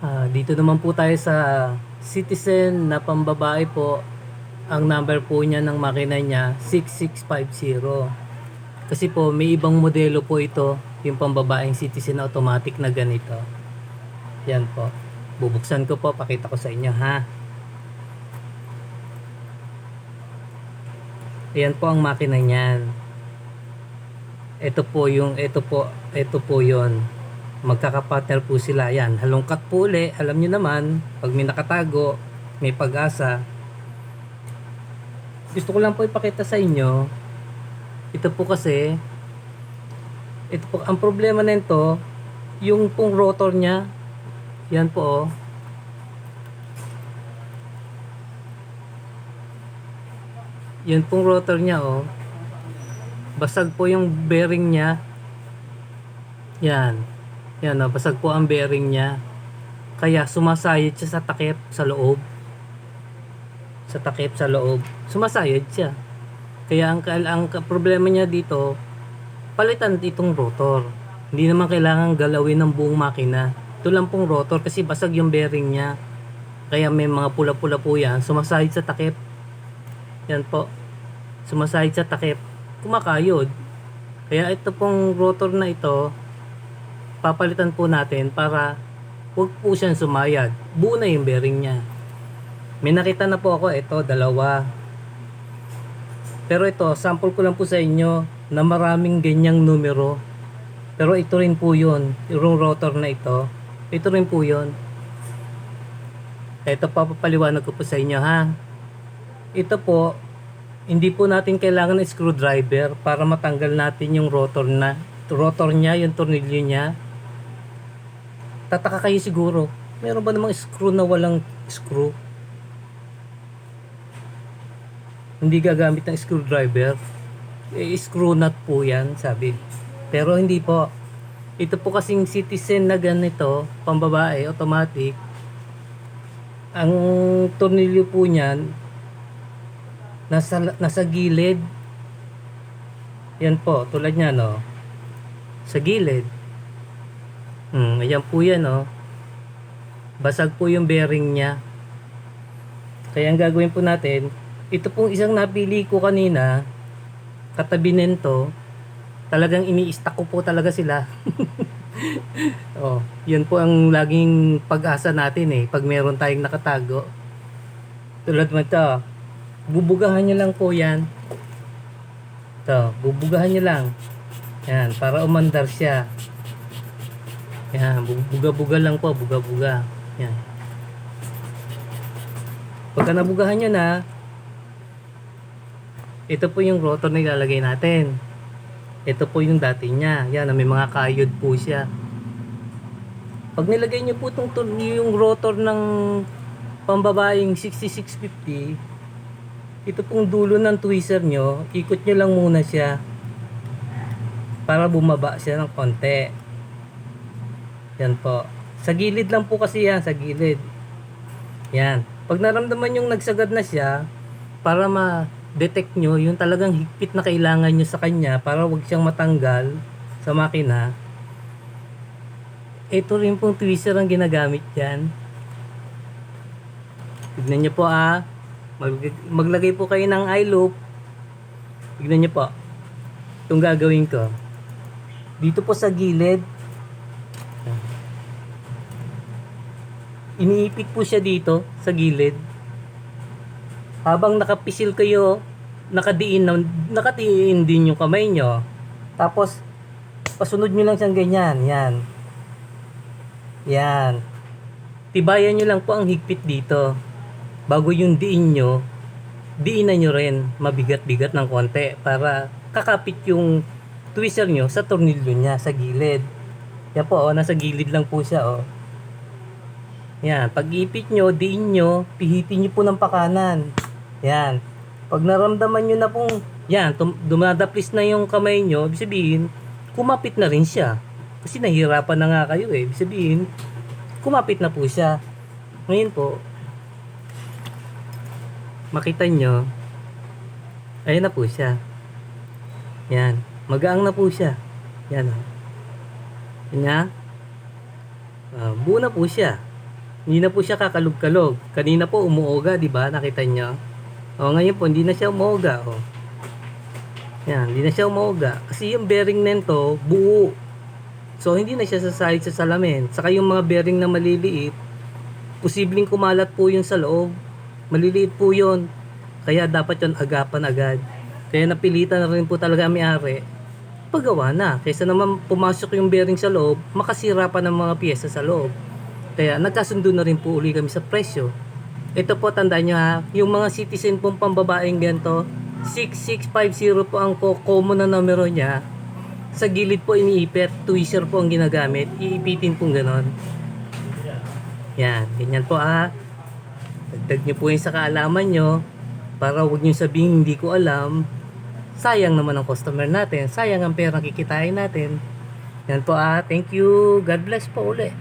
Ah, dito naman po tayo sa Citizen na pambabae po. Ang number po niya ng makina niya 6650. Kasi po may ibang modelo po ito, yung pambabaeng Citizen automatic na ganito. Yan po. Bubuksan ko po, pakita ko sa inyo ha. Ayan po ang makina niyan. Ito po yung, ito po, ito po yon magkakapartner po sila. Yan halongkat po uli. Alam nyo naman pag may nakatago may pag-asa. Gusto ko lang po ipakita sa inyo ito po kasi ito po ang problema nito yung pong rotor nya yan po oh. yan pong rotor nya oh. Basag po yung bearing nya yan yan, oh, basag po ang bearing niya. Kaya sumasayad siya sa takip sa loob. Sa takip sa loob. Sumasayad siya. Kaya ang, ang problema niya dito, palitan itong rotor. Hindi naman kailangan galawin ng buong makina. Ito lang pong rotor kasi basag yung bearing niya. Kaya may mga pula-pula po yan. Sumasayad sa takip. Yan po. Sumasayad sa takip. Kumakayod. Kaya ito pong rotor na ito, papalitan po natin para huwag po siyang sumayad. Buo na yung bearing niya. May nakita na po ako, ito, dalawa. Pero ito, sample ko lang po sa inyo na maraming ganyang numero. Pero ito rin po yun, yung rotor na ito. Ito rin po yun. Ito papapaliwanag ko po sa inyo ha. Ito po, hindi po natin kailangan ng screwdriver para matanggal natin yung rotor na rotor niya, yung tornilyo niya Tataka kayo siguro, meron ba namang screw na walang screw? Hindi gagamit ng screwdriver. Eh, screw nut po yan, sabi. Pero hindi po. Ito po kasing citizen na ganito, pambabae, automatic. Ang tornilyo po niyan, nasa, nasa gilid. Yan po, tulad niya, no? Sa gilid Hmm, ayan po yan, oh. Basag po yung bearing niya. Kaya ang gagawin po natin, ito pong isang napili ko kanina, katabi nito, talagang ini-stack ko po talaga sila. oh, yun po ang laging pag-asa natin eh, pag meron tayong nakatago. Tulad mo ito, bubugahan nyo lang po yan. Ito, bubugahan nyo lang. Yan, para umandar siya. Yan, buga-buga lang po, buga-buga. Yan. Pagka nabugahan nyo na, ito po yung rotor na ilalagay natin. Ito po yung dati niya. Yan, may mga kayod po siya. Pag nilagay nyo po itong, yung rotor ng pambabaing 6650, ito pong dulo ng tweezer nyo, ikot nyo lang muna siya para bumaba siya ng konti. Yan po. Sa gilid lang po kasi yan, sa gilid. Yan. Pag naramdaman yung nagsagad na siya, para ma-detect nyo yung talagang higpit na kailangan nyo sa kanya para wag siyang matanggal sa makina, ito rin pong tweezer ang ginagamit yan. Tignan nyo po ah. Mag maglagay po kayo ng eye loop. Tignan nyo po. Itong gagawin ko. Dito po sa gilid, iniipit po siya dito sa gilid. Habang nakapisil kayo, nakadiin, nakadiin din yung kamay nyo. Tapos, pasunod nyo lang siyang ganyan. Yan. Yan. Tibayan nyo lang po ang higpit dito. Bago yung diin nyo, diinan nyo rin mabigat-bigat ng konti para kakapit yung twister nyo sa tornilyo niya sa gilid. Yan po, oh, nasa gilid lang po siya. Oh. Yan, pag ipit nyo, diin nyo, pihitin nyo po ng pakanan. Yan. Pag naramdaman nyo na pong, yan, dumadaplis na yung kamay nyo, ibig sabihin, kumapit na rin siya. Kasi nahihirapan na nga kayo eh. Ibig sabihin, kumapit na po siya. Ngayon po, makita nyo, ayun na po siya. Yan. Magaang na po siya. Yan o. Oh. Yan na. Uh, buo na po siya. Hindi na po siya kakalog-kalog. Kanina po umuoga, di ba? Nakita niyo? O ngayon po, hindi na siya umuoga. O. Yan, hindi na siya umuoga. Kasi yung bearing nito, buo. So, hindi na siya sasahid sa salamin. Saka yung mga bearing na maliliit, posibleng kumalat po yun sa loob. Maliliit po yun. Kaya dapat yun agapan agad. Kaya napilitan na rin po talaga ang may-ari. Paggawa na. Kaysa naman pumasok yung bearing sa loob, makasira pa ng mga piyesa sa loob. Kaya nagkasundo na rin po uli kami sa presyo. Ito po, tandaan nyo ha, yung mga citizen pong pambabaeng ganito, 6650 po ang common na numero niya. Sa gilid po iniipit, tweezer po ang ginagamit, iipitin pong ganon. Yan, ganyan po ah. Dagdag nyo po yung sa kaalaman nyo, para huwag nyo sabihin hindi ko alam, sayang naman ang customer natin, sayang ang pera kikitain natin. Yan po ah, thank you, God bless po uli.